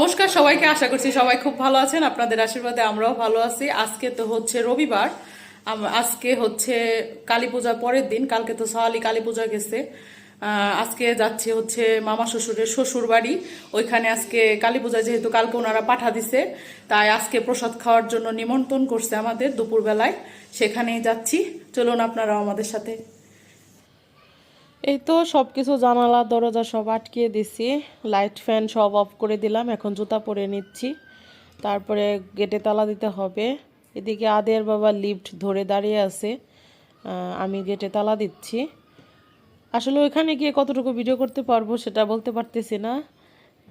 নমস্কার সবাইকে, আশা করছি সবাই খুব ভালো আছেন, আপনাদের আশীর্বাদে আমরাও ভালো আছি। আজকে তো হচ্ছে রবিবার আজকে হচ্ছে কালী পূজার পরের দিন, কালকে তো সাহালি কালী পূজা গেছে। আজকে যাচ্ছে হচ্ছে মামা শ্বশুরের শ্বশুর বাড়ি। ওইখানে আজকে কালী পূজা যেহেতু কালকে ওনারা পাঠা দিছে, তাই আজকে প্রসাদ খাওয়ার জন্য নিমন্ত্রণ করছে আমাদের দুপুরবেলায়। সেখানেই যাচ্ছি। চলুন আপনারাও আমাদের সাথে এই তো সব কিছু জানালা, দরজা সব আটকিয়ে দিছি। লাইট ফ্যান সব অফ করে দিলাম, এখন জুতা পরে নিচ্ছি। তারপরে গেটে তালা দিতে হবে। এদিকে আদের বাবা লিফট ধরে দাঁড়িয়ে আছে আমি গেটে তালা দিচ্ছি। আসলে ওইখানে গিয়ে কতটুকু ভিডিও করতে পারব সেটা বলতে পারতেছি না।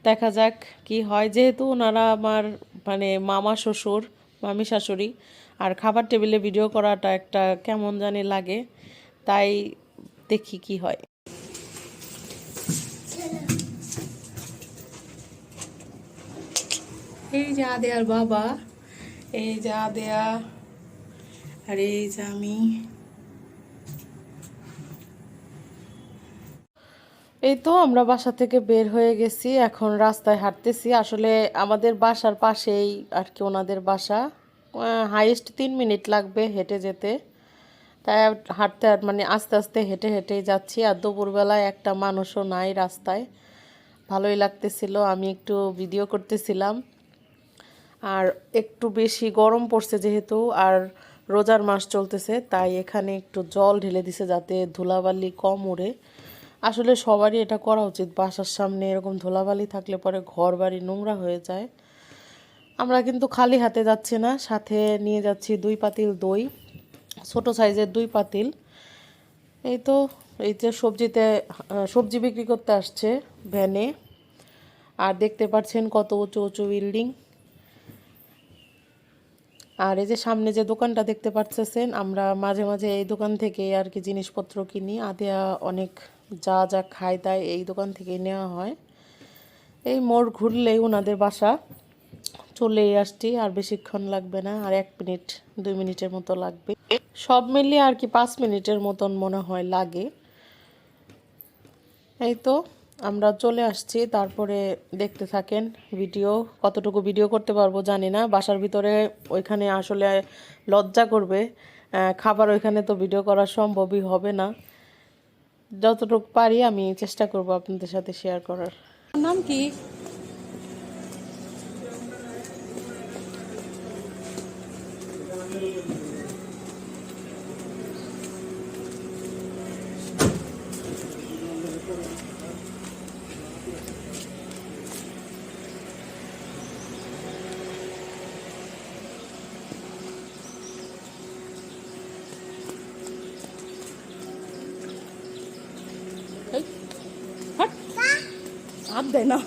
দেখা যাক কি হয়। যেহেতু ওনারা আমার মানে মামা শ্বশুর, মামি শাশুড়ি, আর খাবার টেবিলে ভিডিও করাটা একটা কেমন জানি লাগে। তাই দেখি কি হয়। এই যা দেয়ার বাবা এই যা দেয়া আর এই যে আমি। এই তো আমরা বাসা থেকে বের হয়ে গেছি এখন রাস্তায় হাঁটতেছি। আসলে আমাদের বাসার পাশেই আর কি ওনাদের বাসা। হাইয়েস্ট তিন মিনিট লাগবে হেঁটে যেতে। তাই হাঁটতে হাঁট- মানে আস্তে আস্তে হেঁটে হেঁটেই যাচ্ছি। আর দুপুরবেলায় একটা মানুষও নাই রাস্তায়। ভালোই লাগতেছিল, আমি একটু ভিডিও করতেছিলাম। আর একটু বেশি গরম পড়ছে যেহেতু, আর রোজার মাস চলতেছে, তাই এখানে একটু জল ঢেলে দিছে যাতে ধুলাবালি কম উড়ে আসলে সবারই এটা করা উচিত, বাসার সামনে এরকম ধুলাবালি থাকলে পরে ঘর বাড়ি নোংরা হয়ে যায়। আমরা কিন্তু খালি হাতে যাচ্ছি না, সাথে নিয়ে যাচ্ছি দুই পাতিল দই। ছোট সাইজের দুই পাতিল। এই তো, এই যে সবজিতে সবজি বিক্রি করতে আসছে ভ্যানে। আর দেখতে পাচ্ছেন কত উঁচু উঁচু বিল্ডিং। আর এই যে সামনে যে দোকানটা দেখতে পাচ্ছেন, আমরা মাঝে মাঝে এই দোকান থেকে আর কি জিনিসপত্র কিনি। আদেয়া অনেক যা যা খায় তাই এই দোকান থেকেই নেওয়া হয়। এই মোড় ঘুরলেই ওনাদের বাসা। চলেই আসছি, আর বেশিক্ষণ লাগবে না, আর এক মিনিট, দুই মিনিটের মতো লাগবে। সব মিলিয়ে আর কি পাঁচ মিনিটের মতন মনে হয় লাগে। এই তো, আমরা চলে আসছি, তারপরে দেখতে থাকেন ভিডিও, কতটুকু ভিডিও করতে পারব জানি না, বাসার ভিতরে ওইখানে আসলে লজ্জা করবে খাবার ওইখানে তো ভিডিও করা সম্ভবই হবে না। যতটুকু পারি আমি চেষ্টা করব আপনাদের সাথে শেয়ার করার। নাম কি এই, হাট। হাত দেয় না।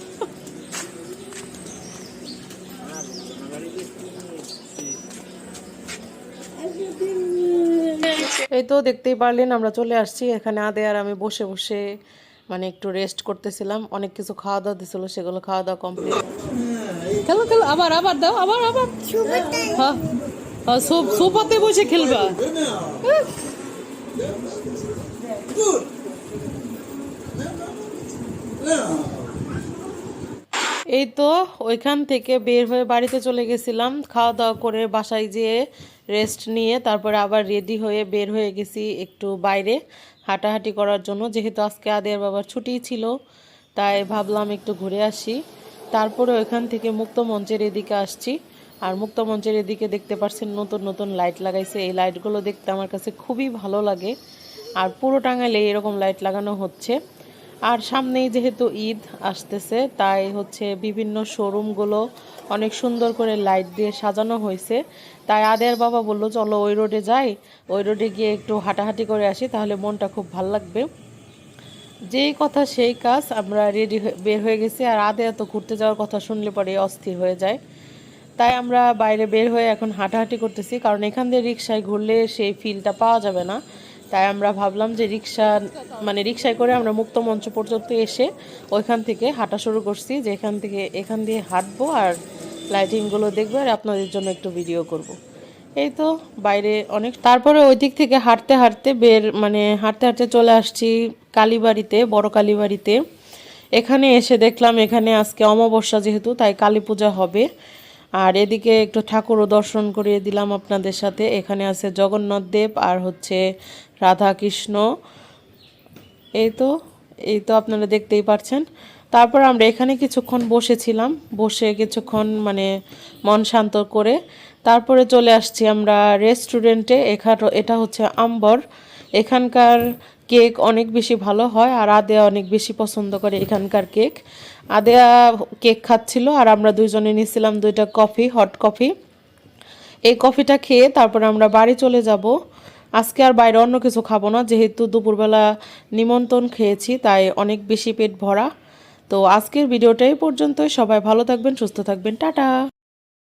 এই তো দেখতেই পারলেন আমরা চলে আসছি। এখানে আদে আর আমি বসে বসে মানে একটু রেস্ট করতেছিলাম। অনেক কিছু খাওয়া দাওয়া দিছিল সেগুলো খাওয়া দাওয়া কমপ্লিট খেলো খেলো আবার আবার দাও আবার আবার। হ্যাঁ হ্যাঁ, সোফাতে বসে খেলবা। এই তো ওইখান থেকে বের হয়ে বাড়িতে চলে গেছিলাম। খাওয়া দাওয়া করে বাসায় যেয়ে রেস্ট নিয়ে তারপরে আবার রেডি হয়ে বের হয়ে গেছি একটু বাইরে হাঁটাহাঁটি করার জন্য। যেহেতু আজকে আদের বাবার ছুটি ছিল, তাই ভাবলাম একটু ঘুরে আসি। তারপরে ওইখান থেকে মুক্ত মঞ্চের এদিকে আসছি। আর মুক্ত মঞ্চের এদিকে দেখতে পাচ্ছেন নতুন নতুন লাইট লাগাইছে। এই লাইটগুলো দেখতে আমার কাছে খুবই ভালো লাগে। আর পুরো টাঙ্গাইলে এরকম লাইট লাগানো হচ্ছে। আর সামনেই যেহেতু ঈদ আসতেছে, তাই হচ্ছে বিভিন্ন শোরুমগুলো অনেক সুন্দর করে লাইট দিয়ে সাজানো হয়েছে। তাই আদের বাবা বলল, চলো ওই রোডে যাই। ওই রোডে গিয়ে একটু হাঁটাহাঁটি করে আসি, তাহলে মনটা খুব ভালো লাগবে। যেই কথা সেই কাজ, আমরা রেডি বের হয়ে গেছি। আর আদে এত ঘুরতে যাওয়ার কথা শুনলে পরে অস্থির হয়ে যায়। তাই আমরা বাইরে বের হয়ে এখন হাঁটাহাঁটি করতেছি, কারণ এখান দিয়ে রিক্সায় ঘুরলে সেই ফিলটা পাওয়া যাবে না। তাই আমরা ভাবলাম যে রিক্সা মানে রিক্সায় করে আমরা মুক্ত মঞ্চ পর্যন্ত এসে ওইখান থেকে হাঁটা শুরু করছি, যে এখান থেকে, এখান দিয়ে হাঁটবো আর লাইটিংগুলো দেখব আর আপনাদের জন্য একটু ভিডিও করব। এই তো বাইরে অনেক, তারপরে ওই দিক থেকে হাঁটতে হাঁটতে বের মানে হাঁটতে হাঁটতে চলে আসছি কালীবাড়িতে, বড় কালীবাড়িতে এখানে এসে দেখলাম এখানে আজকে অমাবস্যা যেহেতু, তাই কালী পূজা হবে আর এদিকে একটু ঠাকুরও দর্শন করিয়ে দিলাম আপনাদের সাথে। এখানে আছে জগন্নাথ দেব আর হচ্ছে রাধা কৃষ্ণ এই তো এই তো আপনারা দেখতেই পাচ্ছেন তারপর আমরা এখানে কিছুক্ষণ বসেছিলাম, বসে কিছুক্ষণ মানে মন শান্ত করে। তারপরে চলে আসছি আমরা রেস্টুরেন্টে এখানে এটা হচ্ছে আম্বর। এখানকার কেক অনেক বেশি ভালো হয় আর আদেয়া অনেক বেশি পছন্দ করে এখানকার কেক। আদেয়া কেক খাচ্ছিল আর আমরা দুইজনে নিয়েছিলাম দুইটা কফি, হট কফি। এই কফিটা খেয়ে তারপরে আমরা বাড়ি চলে যাব। আজকে আর বাইরে অন্য কিছু খাব না, যেহেতু দুপুরবেলা নিমন্ত্রণ খেয়েছি, তাই অনেক বেশি পেট ভরা। তো আজকের ভিডিওটাই পর্যন্তই। সবাই ভালো থাকবেন, সুস্থ থাকবেন। টাটা!